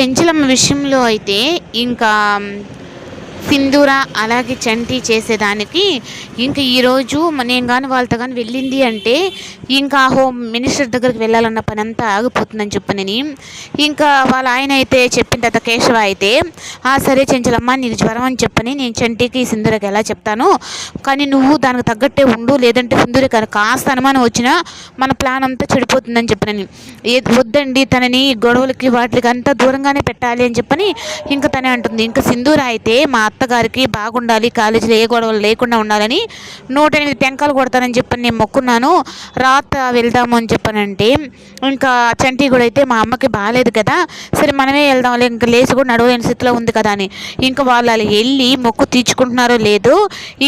చెంచలమ్మ విషయంలో అయితే ఇంకా సింధూర అలాగే చంటి చేసేదానికి. ఇంకా ఈరోజు నేను కానీ వాళ్ళతో కానీ వెళ్ళింది అంటే ఇంకా హోమ్ మినిస్టర్ దగ్గరికి వెళ్ళాలన్న పని అంతా ఆగిపోతుందని చెప్పనని. ఇంకా వాళ్ళ ఆయన అయితే చెప్పిన తర్వాత కేశవ అయితే "ఆ, సరే చెంచలమ్మ నీకు జ్వరం అని చెప్పని నేను చంటికి సింధూరకి ఎలా చెప్తాను? కానీ నువ్వు దానికి తగ్గట్టే ఉండు లేదంటే సింధూరకి కాస్త అనుమానం వచ్చినా మన ప్లాన్ అంతా చెడిపోతుందని చెప్పనని. ఏ వద్దండి తనని గొడవలకి వాటికి అంతా దూరంగానే పెట్టాలి అని చెప్పని ఇంకా తనే అంటుంది. ఇంకా సింధూర అయితే మా అత్తగారికి బాగుండాలి కాలేజీలో ఏ గొడవలు లేకుండా ఉండాలని నూట ఎనిమిది టెంకాలు కొడతానని చెప్పి నేను మొక్కున్నాను. రాత వెళ్దాము అని చెప్పనంటే ఇంకా చంటి కూడా అయితే మా అమ్మకి బాగాలేదు కదా సరే మనమే వెళ్దాంలే ఇంకా లేచి కూడా నడవలేని స్థితిలో ఉంది కదా అని. ఇంకా వాళ్ళు అలా వెళ్ళి మొక్కు తీర్చుకుంటున్నారో లేదో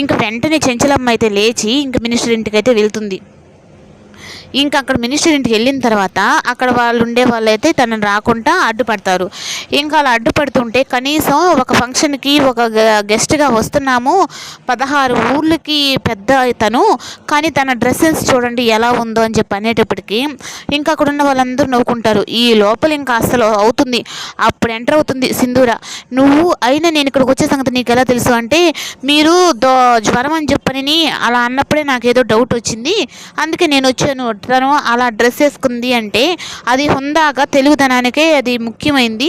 ఇంకా వెంటనే చెంచలమ్మ అయితే లేచి ఇంకా మినిస్టర్ ఇంటికి అయితే వెళ్తుంది. ఇంకా అక్కడ మినిస్టర్ ఇంటికి వెళ్ళిన తర్వాత అక్కడ వాళ్ళు ఉండే వాళ్ళు అయితే తనని రాకుండా అడ్డుపడతారు. ఇంకా అలా అడ్డుపడుతుంటే కనీసం ఒక ఫంక్షన్కి ఒక గ- గెస్ట్గా వస్తున్నాము. పదహారు ఊర్లకి పెద్ద తను కానీ తన డ్రెస్సెస్ చూడండి ఎలా ఉందో అని చెప్పి అనేటప్పటికీ ఇంకా అక్కడ ఉన్న వాళ్ళందరూ నవ్వుకుంటారు. ఈ లోపల ఇంకా అసలు అవుతుంది. అప్పుడు ఎంటర్ అవుతుంది సింధూర. నువ్వు అయినా నేను ఇక్కడికి వచ్చే సంగతి నీకు ఎలా తెలుసు అంటే మీరు దో జ్వరం అని చెప్పని అలా అన్నప్పుడే నాకు ఏదో డౌట్ వచ్చింది. అందుకే నేను వచ్చాను తను అలా డ్రెస్ వేసుకుంది అంటే అది హుందాగా తెలుగుదనానికే అది ముఖ్యమైంది.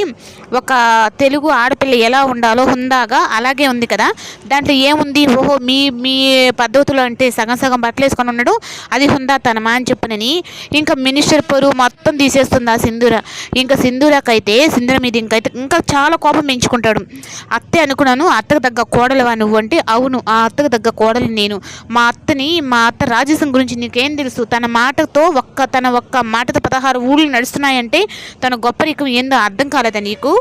ఒక తెలుగు ఆడపిల్ల ఎలా ఉండాలో హుందాగా అలాగే ఉంది కదా. దాంట్లో ఏముంది? ఓహో మీ మీ పద్ధతులు అంటే సగం సగం బట్టలు వేసుకొని ఉన్నాడు. అది హుందాతనమా అని చెప్పునని ఇంకా మినిస్టర్ పొరు మొత్తం తీసేస్తుంది ఆ సింధూర. ఇంకా సింధూరకైతే సింధూర మీద ఇంకైతే ఇంకా చాలా కోపం పెంచుకుంటాడు. అత్తే అనుకున్నాను అత్తకు తగ్గ కోడలువా నువ్వు అంటే అవును ఆ అత్తకు తగ్గ కోడలు నేను. మా అత్తని మా అత్త రాజసం గురించి నీకేం తెలుసు? తన మాట మాటతో ఒక్క తన ఒక్క మాటతో పదహారు ఊళ్ళు నడుస్తున్నాయంటే తన గొప్పరికం ఏందో అర్థం కాలేదా నీకు?